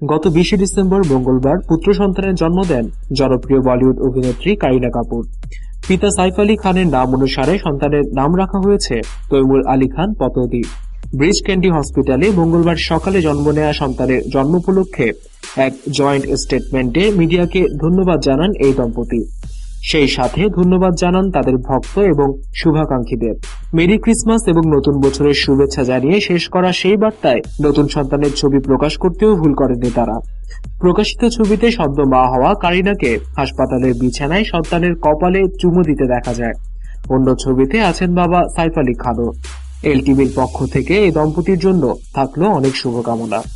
গত বিশে ডিসেম্বর মঙ্গলবার পুত্র সন্তানের জন্ম দেন জনপ্রিয় বলিউড অভিনেত্রী কারিনা কাপুর। পিতা সাইফ আলী খানের নাম অনুসারে সন্তানের নাম রাখা হয়েছে তৈমুর আলী খান পতৌদি। ব্রিজ ক্যান্ডি হসপিটালে মঙ্গলবার সকালে জন্ম নেয়া সন্তানের জন্ম উপলক্ষে এক জয়েন্ট স্টেটমেন্টে মিডিয়াকে ধন্যবাদ জানান এই দম্পতি। সেই সাথে ধন্যবাদ জানান তাদের ভক্ত এবং শুভাকাঙ্ক্ষীদের। মেরি ক্রিসমাস এবং নতুন বছরের শুভেচ্ছা জানিয়ে শেষ করা সেই বার্তায় নতুন সন্তানের ছবি প্রকাশ করতেও ভুল করেননি তারা। প্রকাশিত ছবিতে সদ্য মা হওয়া কারিনাকে হাসপাতালের বিছানায় সন্তানের কপালে চুমু দিতে দেখা যায়। অন্য ছবিতে আছেন বাবা সাইফ আলী খানও। এলটিভির পক্ষ থেকে এই দম্পতির জন্য থাকল অনেক শুভকামনা।